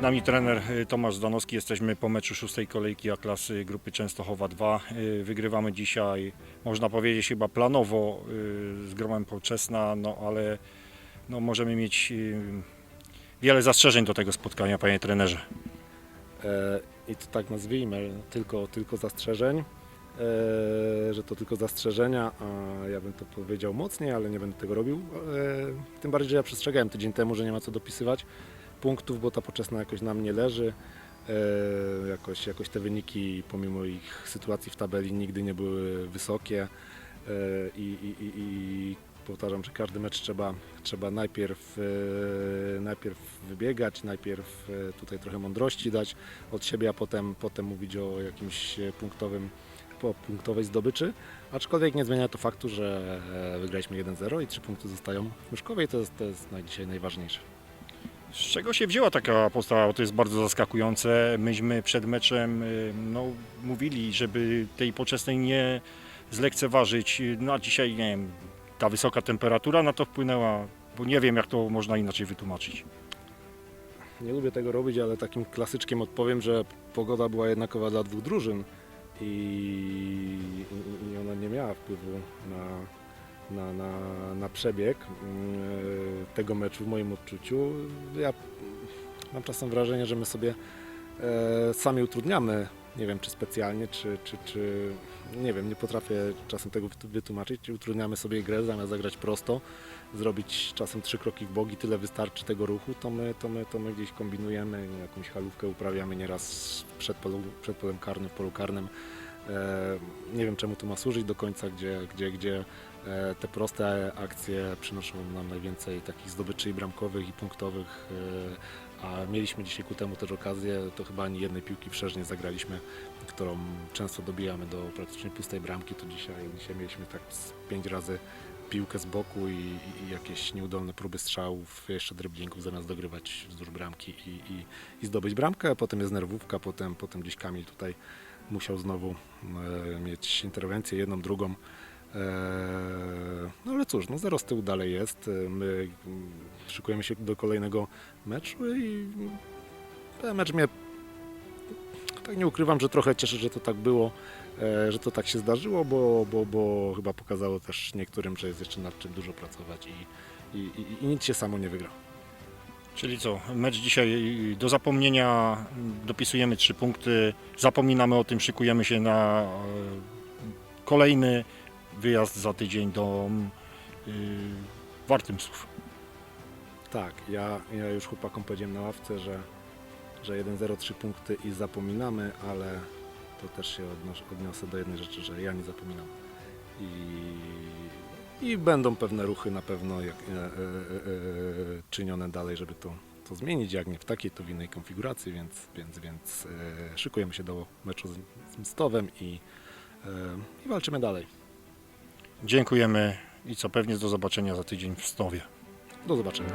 Z nami trener y, Tomasz Zdanowski. Jesteśmy po meczu szóstej kolejki A klasy grupy Częstochowa 2. Y, Wygrywamy dzisiaj, można powiedzieć, chyba planowo y, z gromem Połczesna, no ale no, możemy mieć wiele zastrzeżeń do tego spotkania, panie trenerze. E, I to tak nazwijmy, tylko, tylko zastrzeżeń, e, że to tylko zastrzeżenia, a ja bym to powiedział mocniej, ale nie będę tego robił. E, Tym bardziej, że ja przestrzegałem tydzień temu, że nie ma co dopisywać punktów, bo ta poczesna jakoś nam nie leży. E, Jakoś, jakoś te wyniki, pomimo ich sytuacji w tabeli, nigdy nie były wysokie. E, I, i, i, i powtarzam, że każdy mecz trzeba, trzeba najpierw, e, najpierw wybiegać, najpierw tutaj trochę mądrości dać od siebie, a potem, potem mówić o jakimś punktowym, po punktowej zdobyczy. Aczkolwiek nie zmienia to faktu, że wygraliśmy 1-0 i 3 punkty zostają w Myszkowie i to jest, to jest dzisiaj najważniejsze. Z czego się wzięła taka postawa? Bo to jest bardzo zaskakujące. Myśmy przed meczem y, no, mówili, żeby tej poczesnej nie zlekceważyć. No a dzisiaj, nie wiem, ta wysoka temperatura na to wpłynęła, bo nie wiem, jak to można inaczej wytłumaczyć. Nie lubię tego robić, ale takim klasyczkiem odpowiem, że pogoda była jednakowa dla dwóch drużyn i, i, i ona nie miała wpływu na, na, na, na przebieg mm, tego meczu w moim odczuciu. Ja mam czasem wrażenie, że my sobie e, sami utrudniamy, nie wiem czy specjalnie, czy, czy, czy nie wiem, nie potrafię czasem tego wytłumaczyć. Utrudniamy sobie grę zamiast zagrać prosto, zrobić czasem trzy kroki w bok i tyle wystarczy tego ruchu, to my, to my, to my gdzieś kombinujemy, jakąś halówkę uprawiamy nieraz przed, polu, przed polem karnym, w polu karnym. E, nie wiem czemu to ma służyć do końca, gdzie, gdzie, gdzie e, te proste akcje przynoszą nam najwięcej takich zdobyczy i bramkowych i punktowych, e, a mieliśmy dzisiaj ku temu też okazję, to chyba ani jednej piłki nie zagraliśmy, którą często dobijamy do praktycznie pustej bramki, to dzisiaj, dzisiaj mieliśmy tak pięć razy piłkę z boku i, i, jakieś nieudolne próby strzałów, jeszcze driblingów zamiast dogrywać wzdłuż bramki i, i, i zdobyć bramkę, potem jest nerwówka, potem, potem gdzieś Kamil tutaj musiał znowu e, mieć interwencję, jedną, drugą. E, no ale cóż, no zero z tyłu dalej jest. E, My mm, szykujemy się do kolejnego meczu i ten mecz mnie tak nie ukrywam, że trochę cieszę, że to tak było, że to tak się zdarzyło, bo, bo, bo chyba pokazało też niektórym, że jest jeszcze nad czym dużo pracować i, i, i, i nic się samo nie wygra. Czyli co, mecz dzisiaj do zapomnienia, dopisujemy trzy punkty, zapominamy o tym, szykujemy się na e, kolejny wyjazd za tydzień do y, Wartymsów. Tak, ja, ja już chłopakom powiedziałem na ławce, że, że 1-0 3 punkty i zapominamy, ale to też się odniosę do jednej rzeczy, że ja nie zapominam. I, i będą pewne ruchy na pewno jak, e, e, e, e, czynione dalej, żeby to, to zmienić, jak nie w takiej, to w innej konfiguracji, więc, więc, więc e, szykujemy się do meczu z, z Mstowem i, e, i walczymy dalej. Dziękujemy i co pewnie do zobaczenia za tydzień w Stowie. Do zobaczenia.